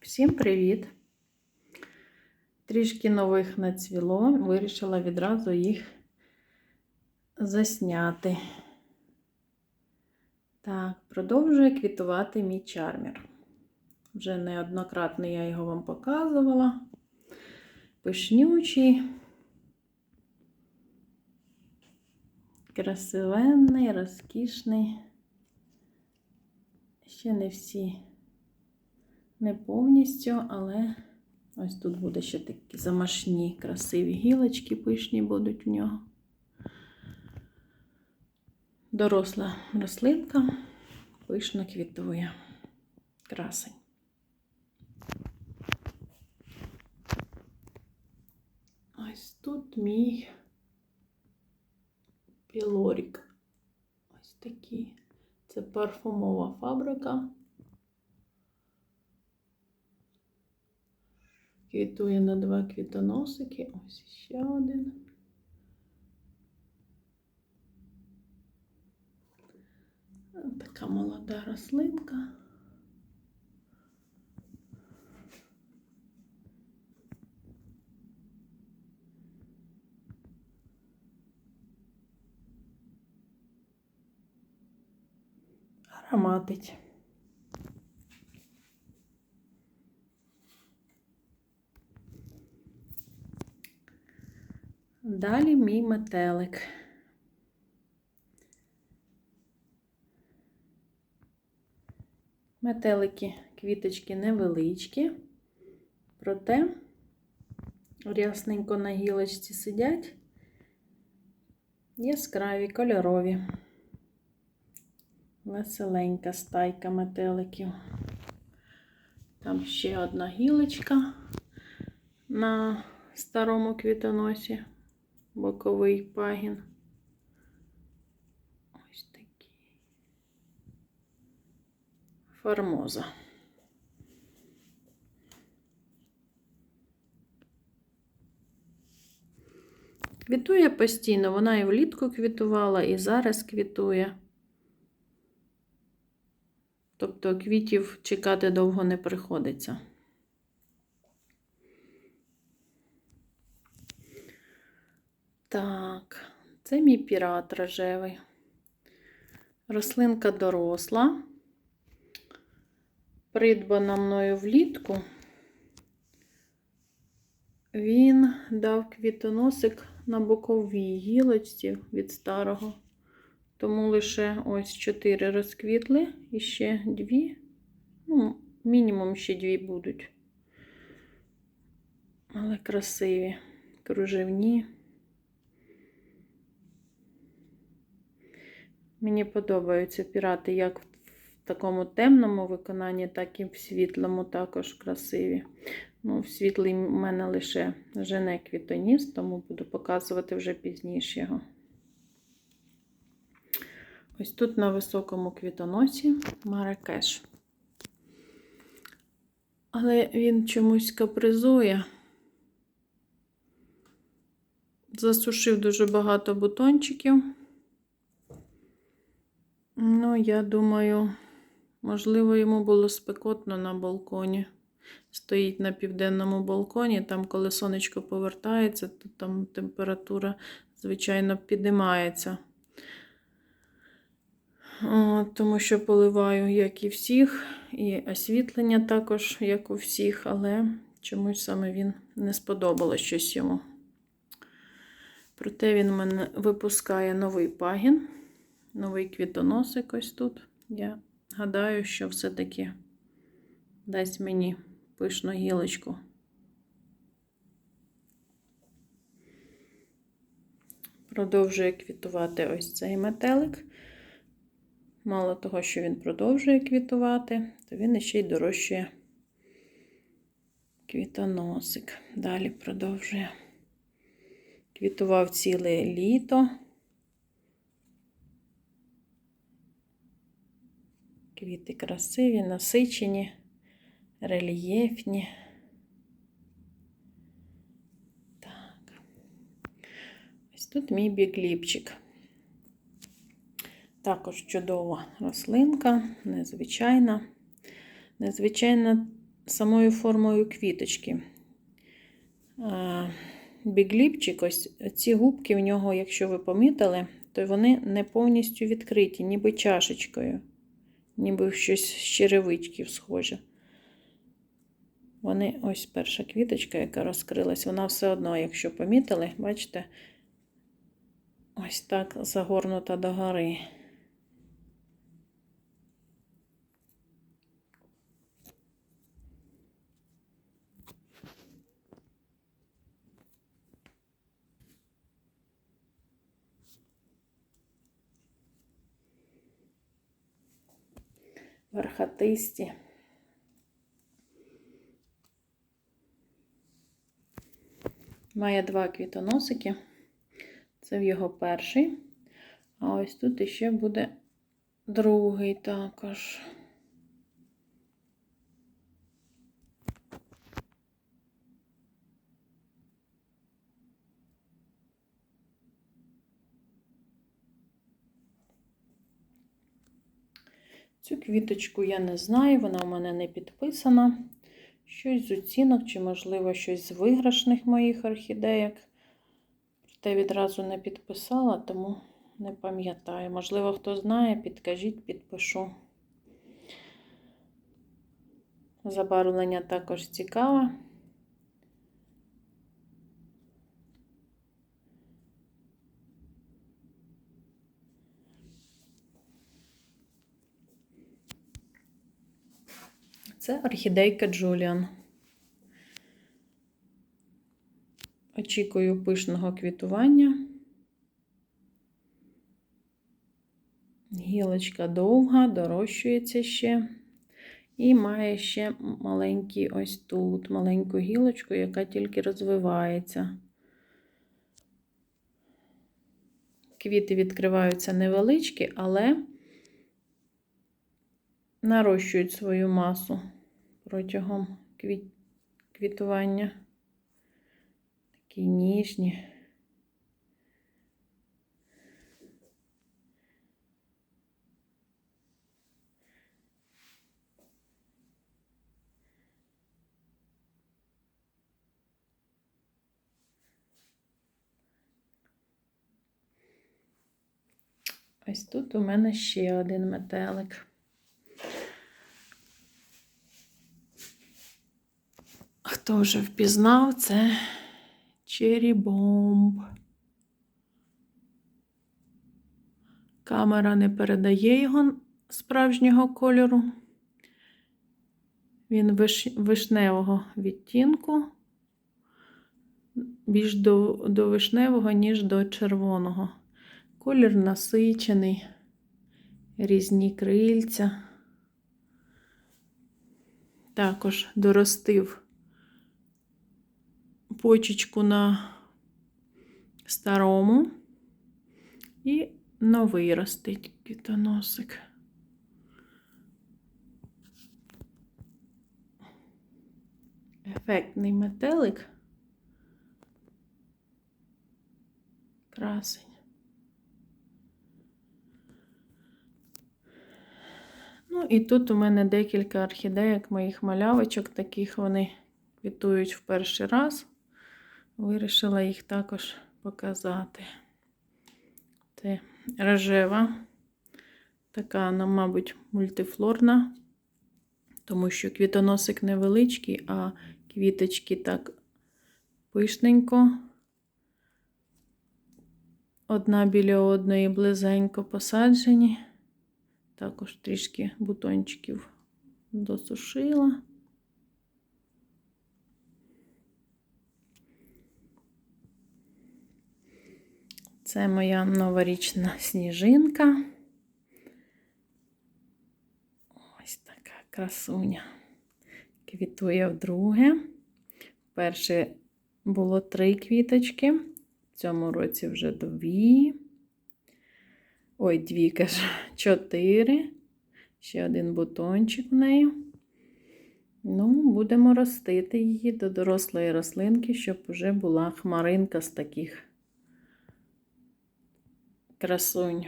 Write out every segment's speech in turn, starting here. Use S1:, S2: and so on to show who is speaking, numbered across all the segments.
S1: Всім привіт! Трішки нових нацвіло, вирішила відразу їх засняти. Так, продовжує квітувати мій чармір. Вже неоднократно я його вам показувала. Пишнючий, красивенний, розкішний. Ще не всі не повністю, але ось тут буде ще такі замашні, красиві гілочки пишні будуть в нього. Доросла рослинка, пишно квітує. Красень. Ось тут мій пілорік. Ось такий. Це парфумова фабрика. Квітує на два квітоносики. Ось ще один. Така молода рослинка. Ароматить. Далі мій метелик. Метелики, квіточки невеличкі, проте рясненько на гілочці сидять, яскраві, кольорові, веселенька стайка метеликів. Там ще одна гілочка на старому квітоносі боковий пагін. Ось такий. Формоза. Квітує постійно, вона і влітку квітувала, і зараз квітує. Тобто квітів чекати довго не приходиться. Так, це мій пірат рожевий. Рослинка доросла, придбана мною влітку. Він дав квітоносик на боковій гілочці від старого. Тому лише ось чотири розквітли і ще дві, ну, мінімум ще дві будуть. Але красиві, кружевні. Мені подобаються пірати як в такому темному виконанні, так і в світлому також красиві. Ну, в світлий в мене лише жене квітоніс, тому буду показувати вже пізніше його. Ось тут на високому квітоносі Маракеш. Але він чомусь капризує. Засушив дуже багато бутончиків. Ну, я думаю, можливо, йому було спекотно на балконі. Стоїть на південному балконі, там, коли сонечко повертається, то там температура, звичайно, піднімається. Тому що поливаю, як і всіх, і освітлення також, як у всіх, але чомусь саме він не сподобалось щось йому. Проте він мене випускає новий пагін новий квітоносик ось тут. Я гадаю, що все-таки дасть мені пишну гілочку. Продовжує квітувати ось цей метелик. Мало того, що він продовжує квітувати, то він ще й дорожчує квітоносик. Далі продовжує. Квітував ціле літо. Квіти красиві, насичені, рельєфні. Так. Ось тут мій бігліпчик. Також чудова рослинка, незвичайна. Незвичайна самою формою квіточки. Бігліпчик, ось ці губки в нього, якщо ви помітили, то вони не повністю відкриті, ніби чашечкою, ніби щось з черевичків схоже. Вони, ось перша квіточка, яка розкрилась, вона все одно, якщо помітили, бачите, ось так загорнута догори. Верхатисті. Має два квітоносики. Це в його перший. А ось тут іще буде другий також. Цю квіточку я не знаю, вона у мене не підписана. Щось з оцінок, чи, можливо, щось з виграшних моїх орхідеєк. Проте відразу не підписала, тому не пам'ятаю. Можливо, хто знає, підкажіть, підпишу. Забарвлення також цікаве. Це орхідейка Джуліан. Очікую пишного квітування. Гілочка довга, дорощується ще. І має ще маленький ось тут, маленьку гілочку, яка тільки розвивається. Квіти відкриваються невеличкі, але нарощують свою масу протягом квіт... квітування. Такі ніжні. Ось тут у мене ще один метелик. Хто вже впізнав, це Cherry Камера не передає його справжнього кольору. Він виш... вишневого відтінку, більш до, до вишневого, ніж до червоного. Колір насичений, різні крильця. Також доростив почечку на старому і новий ростить квітоносик. Ефектний метелик. Красень. Ну, і тут у мене декілька орхідеїк моїх малявочок, таких вони квітують в перший раз. Вирішила їх також показати. Це рожева, така, ну, мабуть, мультифлорна, тому що квітоносик невеличкий, а квіточки так пишненько. Одна біля одної близенько посаджені. Також трішки бутончиків досушила. Це моя новорічна сніжинка. Ось така красуня. Квітує вдруге. Перше було три квіточки, в цьому році вже дві. Ой, дві, кажу, чотири. Ще один бутончик в неї. Ну, будемо ростити її до дорослої рослинки, щоб вже була хмаринка з таких красунь.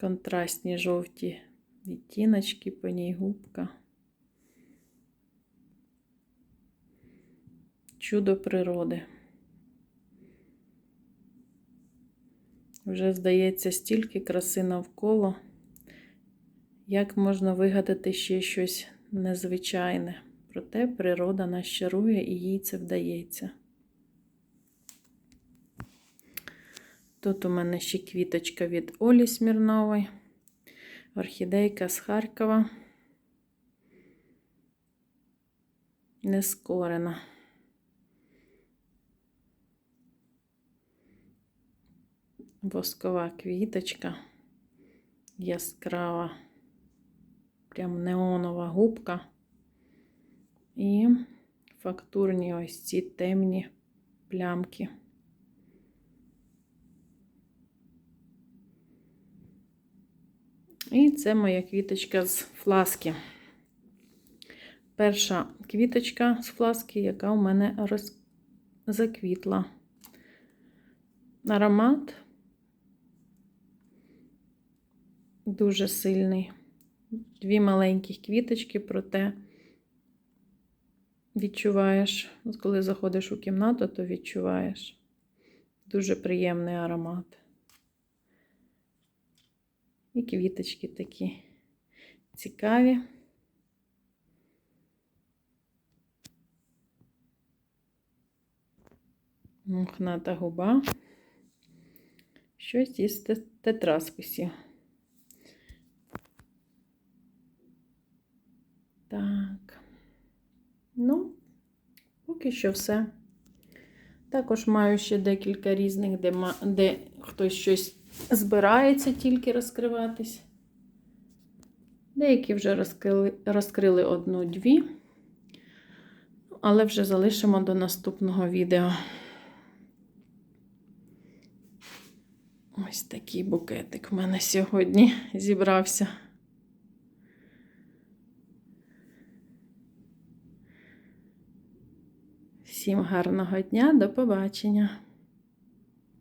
S1: Контрастні жовті відтіночки, по ній губка. Чудо природи. Вже здається стільки краси навколо. Як можна вигадати ще щось незвичайне? Проте природа нас чарує і їй це вдається. Тут у мене ще квіточка від Олі Смірнової, орхідейка з Харкова. Нескорена. Воскова квіточка, яскрава, прям неонова губка. І фактурні ось ці темні плямки. І це моя квіточка з фласки. Перша квіточка з фласки, яка у мене роз... заквітла. Аромат дуже сильний. Дві маленькі квіточки, проте відчуваєш, коли заходиш у кімнату, то відчуваєш дуже приємний аромат. І квіточки такі цікаві. Мохната губа. Щось із тетрасписів. Так. Ну, поки що все. Також маю ще декілька різних, де, де хтось щось збирається тільки розкриватись. Деякі вже розкрили, розкрили одну-дві, але вже залишимо до наступного відео. Ось такий букетик в мене сьогодні зібрався. Всім гарного дня, до побачення!